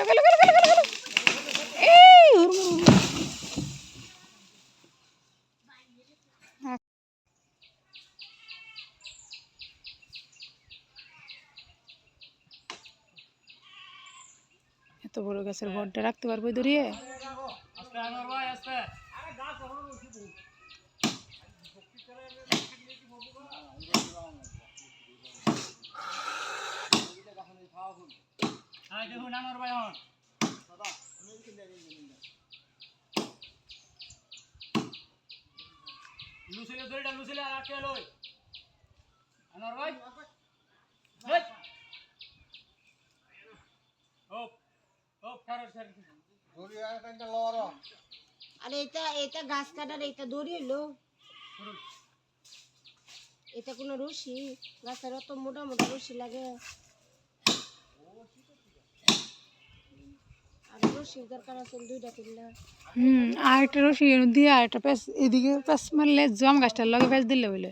গেল গেল গেল গেল গেল এই হুড়মুড় হুড়মুড়। এক- এত বড় গাছের ভরটা রাখতে পারব দূরিয়ে আস্তে আনোয়ার ভাই ভাই হন। লুসিলে লুসিলে আর আটকে লই। আনোয়ার ভাই। হেট। হোপ হোপ ছাড়ো ছাড়ো আর এটা এটা গাছ কাটার এটা দড়ি হইল। এটা কোনো রশি? গাছের অত মোটা মোটা রশি লাগে। হুম আর একটা রসি দিয়ে আর একটা প্যাস এদিকে প্যাস মারলে জম গাছটার লগে প্যাস দিলে বলে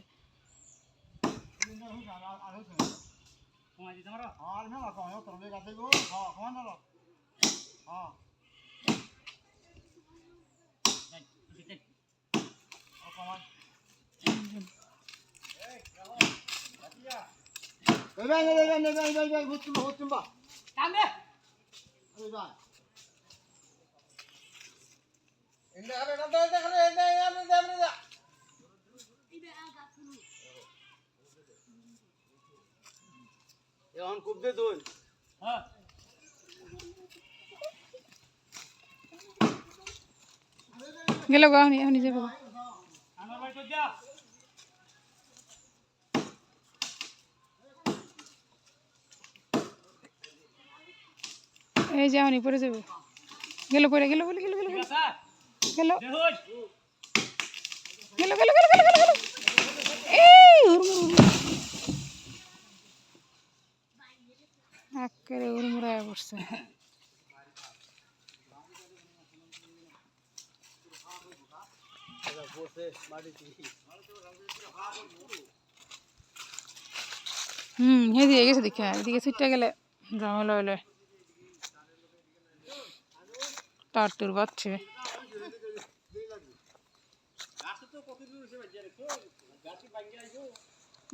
কমাই দিতে এখন খুব দে তুই হ্যাঁ। গেল গা এখনই এখনই যাব গা। আনোয়ার ভাই তো দিয়া এই যে এখনই পরে যাবে। গেল পরে গেল গেল গেল গেল গেল। গেল। গেল গেল গেল গেল এই হুড়মুড়। উড়মুড়ায় গেছে দেখে এদিকে ছুটতে গেলে ঝামেলা হলে তার তোর বাচ্চে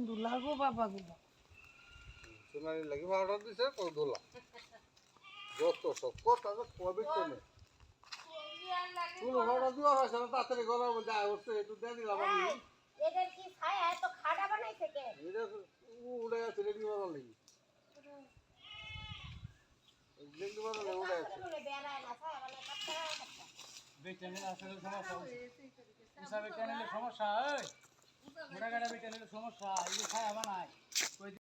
দুলাগো বাবা গুলো সোনালি লাগি অর্ডার দিছে কত দোলা? যত সব কথা কবে কোনো? অর্ডার দেওয়া হয়েছে না তাড়াতাড়ি মধ্যে আয় উঠছে একটু দিয়ে দিলাম আমি এদের কি ছায়া এত খাড়া বানাইছে কে এটা উড়ে গেছে রেডি বানার লাগি। রেডি বানালে উড়ে গেছে। বেড়ায় না ছায়া বানায় কাটতে বেচানের আসলে সমস্যা। চ্যানেলের সমস্যা, এই? মোটা কাটা বেচানের সমস্যা, এই খায় আমার নাই